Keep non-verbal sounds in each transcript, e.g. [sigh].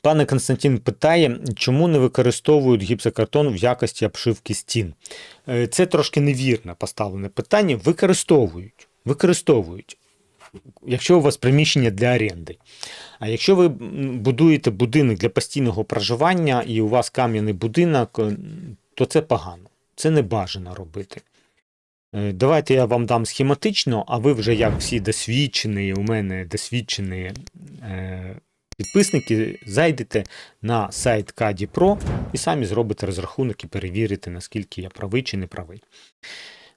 Пане Константин питає, чому не використовують гіпсокартон в якості обшивки стін? Е, Це трошки невірне поставлене питання. Використовують. Використовують. Якщо у вас приміщення для оренди. А якщо ви будуєте будинок для постійного проживання і у вас кам'яний будинок, е, то це погано. Це не бажано робити. Е, Давайте я вам дам схематично, а ви вже як всі досвідчені, у мене досвідчені підписники, зайдете на сайт Каді Pro і самі зробите розрахунок і перевірите, наскільки я правий чи не правий.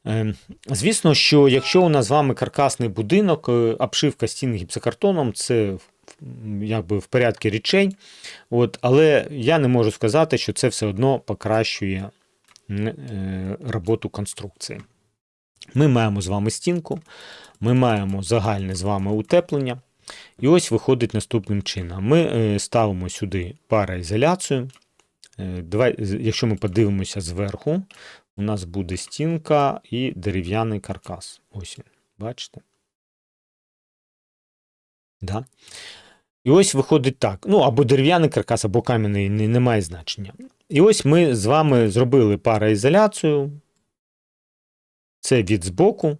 Е, Звісно, що якщо у нас з вами каркасний будинок, е, обшивка стін гіпсокартоном це якби в порядку речей, от, але я не можу сказати, що це все одно покращує е, роботу конструкції. Ми маємо з вами стінку, ми маємо загальне з вами утеплення. І ось виходить наступним чином. Ми е, ставимо сюди пароізоляцію. Е, Давай, якщо ми подивимося зверху, у нас буде стінка і дерев'яний каркас. Ось він, бачите? Да? І ось виходить так. Ну, або дерев'яний каркас, або кам'яний, не, не має значення. І ось ми з вами зробили пароізоляцію. Це від збоку,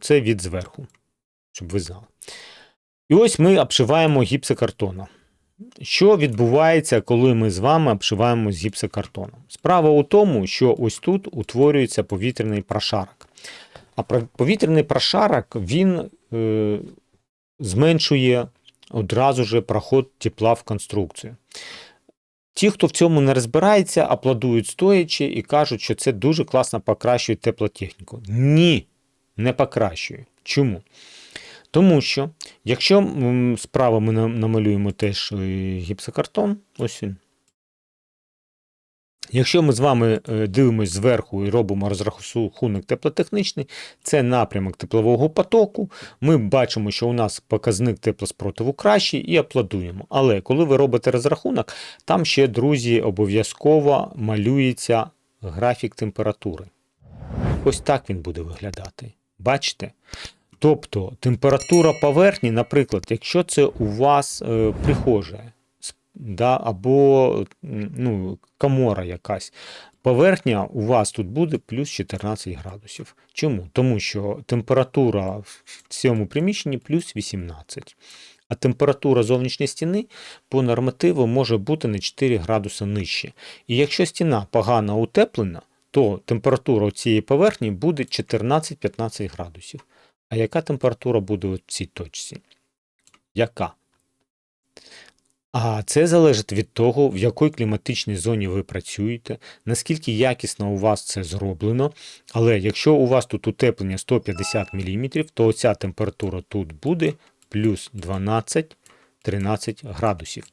це від зверху, щоб ви знали. І ось ми обшиваємо гіпсокартоном. Що відбувається, коли ми з вами обшиваємо з гіпсокартоном? Справа у тому, що ось тут утворюється повітряний прошарок. А повітряний прошарок він е, зменшує одразу же проход тепла в конструкцію. Ті, хто в цьому не розбирається, аплодують стоячи і кажуть, що це дуже класно покращує теплотехніку. Ні, не покращує. Чому? Тому що, якщо справа ми на- намалюємо теж е, гіпсокартон, ось він. Якщо ми з вами е, дивимося зверху і робимо розрахунок теплотехнічний, це напрямок теплового потоку. Ми бачимо, що у нас показник теплоспротиву кращий і аплодуємо. Але коли ви робите розрахунок, там ще, друзі, обов'язково малюється графік температури. Ось так він буде виглядати. Бачите? Тобто температура поверхні, наприклад, якщо це у вас е, прихожа, да, або ну, комора якась, поверхня у вас тут буде плюс 14 градусів. Чому? Тому що температура в цьому приміщенні плюс 18. А температура зовнішньої стіни по нормативу може бути на 4 градуси нижче. І якщо стіна погано утеплена, то температура цієї поверхні буде 14-15 градусів. А яка температура буде в цій точці? Яка? А це залежить від того, в якій кліматичній зоні ви працюєте, наскільки якісно у вас це зроблено. Але якщо у вас тут утеплення 150 мм, то оця температура тут буде плюс 12-13 градусів.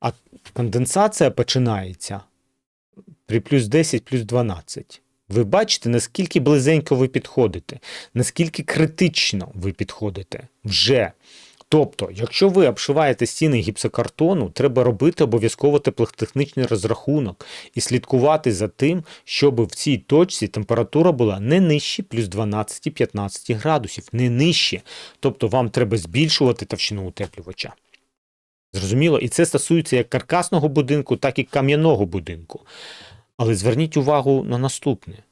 А конденсація починається при плюс 10, плюс 12. Ви бачите, наскільки близенько ви підходите, наскільки критично ви підходите вже. Тобто, якщо ви обшиваєте стіни гіпсокартону, треба робити обов'язково теплотехнічний розрахунок і слідкувати за тим, щоб в цій точці температура була не нижче плюс 12-15 градусів, не нижче. Тобто вам треба збільшувати товщину утеплювача. Зрозуміло? І це стосується як каркасного будинку, так і кам'яного будинку. Але зверніть увагу на наступне.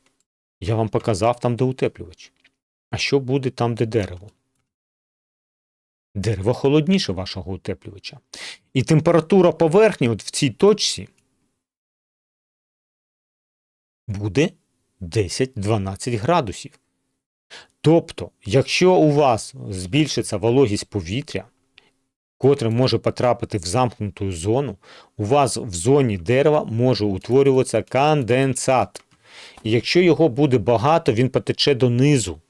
Я вам показав там, де утеплювач. А що буде там, де дерево? Дерево холодніше вашого утеплювача. І температура поверхні от в цій точці буде 10-12 градусів. Тобто, якщо у вас збільшиться вологість повітря, котре може потрапити в замкнуту зону, у вас в зоні дерева може утворюватися конденсат. І якщо його буде багато, він потече донизу.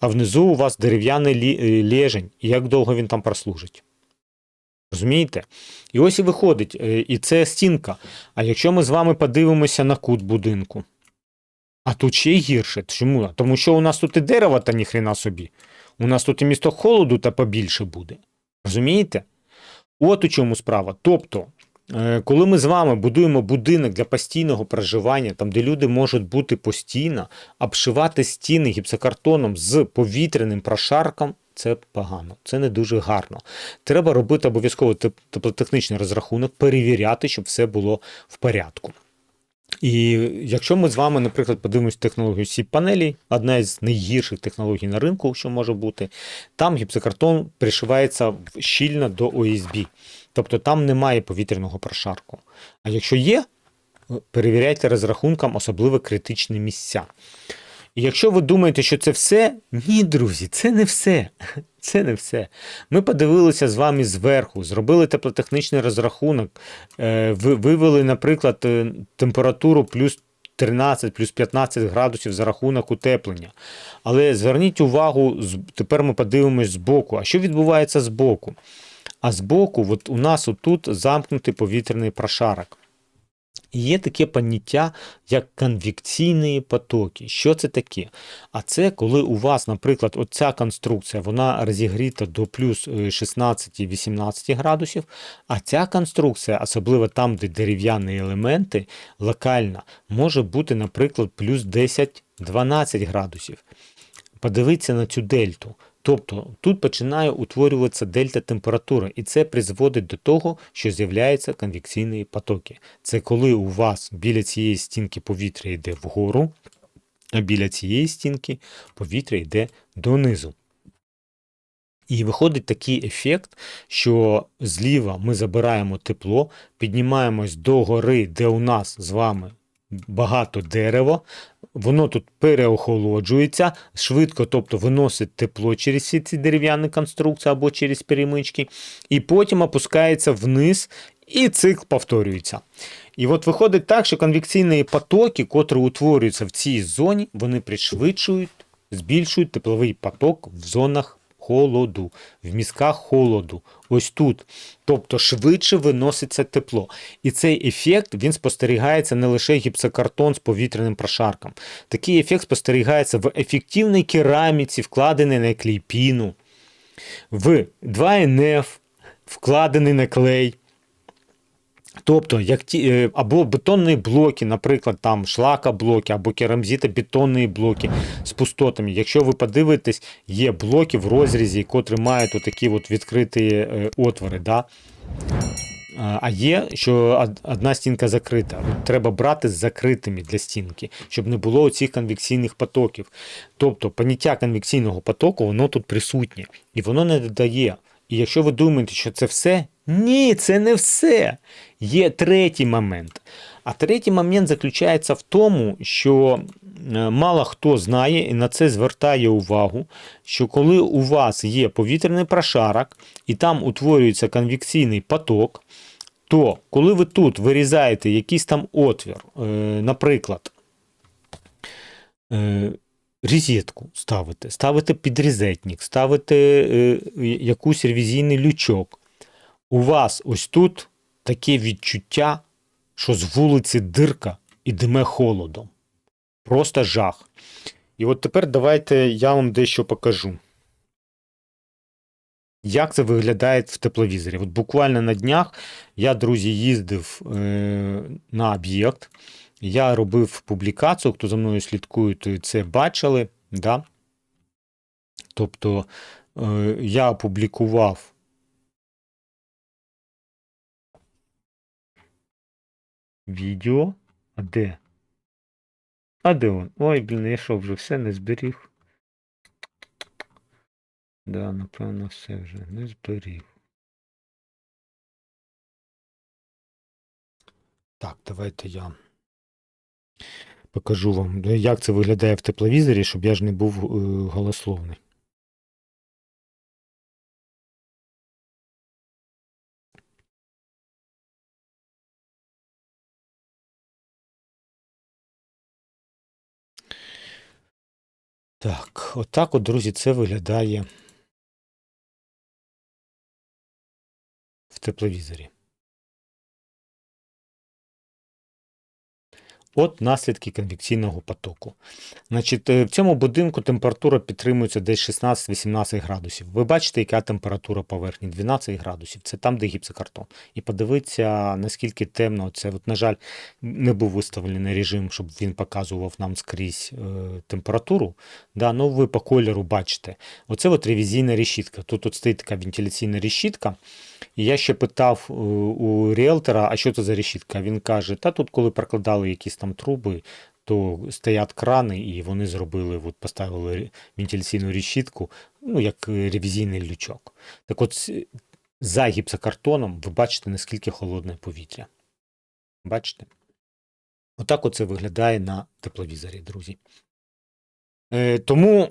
А внизу у вас дерев'яний е, лежень. І як довго він там прослужить? Розумієте? І ось і виходить, е, і це стінка. А якщо ми з вами подивимося на кут будинку, а тут ще й гірше. Чому? Тому що у нас тут і дерева та ніхрена собі. У нас тут і місто холоду та побільше буде. Розумієте? От у чому справа. Тобто, е, коли ми з вами будуємо будинок для постійного проживання, там, де люди можуть бути постійно, обшивати стіни гіпсокартоном з повітряним прошарком це погано, це не дуже гарно. Треба робити обов'язково теплотехнічний розрахунок, перевіряти, щоб все було в порядку. І якщо ми з вами, наприклад, подивимось технологію сіп панелі, одна із найгірших технологій на ринку, що може бути, там гіпсокартон пришивається щільно до ОСБ. Тобто там немає повітряного прошарку. А якщо є, перевіряйте розрахунком, особливо критичні місця. І якщо ви думаєте, що це все, ні, друзі, це не все. [laughs] Це не все. Ми подивилися з вами зверху, зробили теплотехнічний розрахунок, е, вивели, наприклад, е, температуру плюс 13, плюс 15 градусів за рахунок утеплення. Але зверніть увагу, тепер ми подивимось збоку. А що відбувається збоку? А збоку, от у нас отут замкнутий повітряний прошарок. Є таке поняття, як конвекційні потоки. Що це таке? А це коли у вас, наприклад, оця конструкція вона розігріта до плюс е, 16-18 градусів, а ця конструкція, особливо там, де дерев'яні елементи, локальна, може бути, наприклад, плюс 10-12 градусів. Подивіться на цю дельту. Тобто тут починає утворюватися дельта температури, і це призводить до того, що з'являються конвекційні потоки. Це коли у вас біля цієї стінки повітря йде вгору, а біля цієї стінки повітря йде донизу. І виходить такий ефект, що зліва ми забираємо тепло, піднімаємось до гори, де у нас з вами багато дерева, воно тут переохолоджується, швидко, тобто виносить тепло через всі ці дерев'яні конструкції або через перемички, і потім опускається вниз, і цикл повторюється. І от виходить так, що конвекційні потоки, котрі утворюються в цій зоні, вони пришвидшують, збільшують тепловий поток в зонах холоду, в мізках холоду. Ось тут. Тобто швидше виноситься тепло. І цей ефект він спостерігається не лише гіпсокартон з повітряним прошарком. Такий ефект спостерігається в ефективній кераміці, вкладеній на клейпіну, в 2НФ, вкладений на клей. Тобто, як ті, е, або бетонні блоки, наприклад, там шлакоблоки, або керамзитобетонні блоки з пустотами. Якщо ви подивитесь, є блоки в розрізі, котрі мають отакі от відкриті е, отвори. Да? А є, що одна стінка закрита. Треба брати з закритими для стінки, щоб не було цих конвекційних потоків. Тобто поняття конвекційного потоку, воно тут присутнє, і воно не додає. І якщо ви думаєте, що це все, ні, це не все. Є третій момент. А третій момент заключається в тому, що е, мало хто знає і на це звертає увагу, що коли у вас є повітряний прошарок і там утворюється конвекційний поток, то коли ви тут вирізаєте якийсь там отвір, е, наприклад, е, розетку ставите, ставите підрізетник, ставите е, якусь ревізійний лючок, у вас ось тут таке відчуття, що з вулиці дирка і диме холодом. Просто жах. І от тепер давайте я вам дещо покажу. Як це виглядає в тепловізорі? От буквально на днях я, друзі, їздив е, на об'єкт. Я робив публікацію, хто за мною слідкує, то це бачили. Да? Тобто е, я опублікував відео. А де? А де він? Ой, блін, я що вже все не зберіг. Да, напевно, все вже не зберіг. Так, давайте я покажу вам, як це виглядає в тепловізорі, щоб я ж не був е, голословний. Так, отак от, друзі, це виглядає в тепловізорі. От наслідки конвекційного потоку. Значить, е, в цьому будинку температура підтримується десь 16-18 градусів. Ви бачите, яка температура поверхні? 12 градусів. Це там, де гіпсокартон. І подивіться, наскільки темно це. От, на жаль, не був виставлений режим, щоб він показував нам скрізь е, температуру. Да, ну ви по кольору бачите. Оце от ревізійна решітка. Тут от стоїть така вентиляційна решітка. І я ще питав е, у ріелтора, а що це за решітка? Він каже: та тут, коли прокладали якісь там труби, то стоять крани, і вони зробили, от поставили вентиляційну решітку, ну, як е, ревізійний лючок. Так от, за гіпсокартоном ви бачите, наскільки холодне повітря. Бачите? Отак оце виглядає на тепловізорі, друзі. Е, тому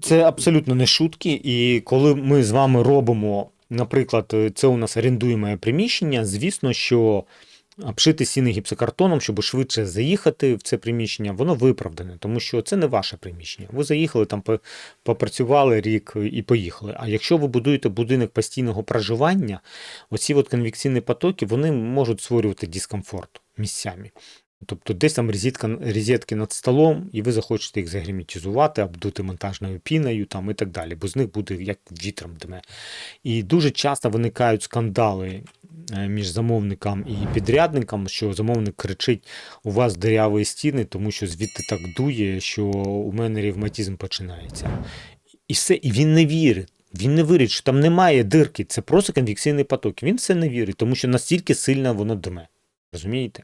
це абсолютно не шутки. І коли ми з вами робимо, наприклад, е, це у нас орендуєме приміщення, звісно, що обшити стіни гіпсокартоном, щоб швидше заїхати в це приміщення, воно виправдане, тому що це не ваше приміщення. Ви заїхали там, попрацювали рік і поїхали. А якщо ви будуєте будинок постійного проживання, оці от конвекційні потоки вони можуть створювати дискомфорт місцями. Тобто десь там розетка, розетки над столом, і ви захочете їх загерметизувати, обдути монтажною піною там, і так далі, бо з них буде як вітром дме. І дуже часто виникають скандали е, між замовником і підрядником, що замовник кричить: у вас диряві стіни, тому що звідти так дує, що у мене ревматизм починається. І все, і він не вірить. Він не вірить, що там немає дирки, це просто конвекційний поток. Він все не вірить, тому що настільки сильно воно дме. Розумієте?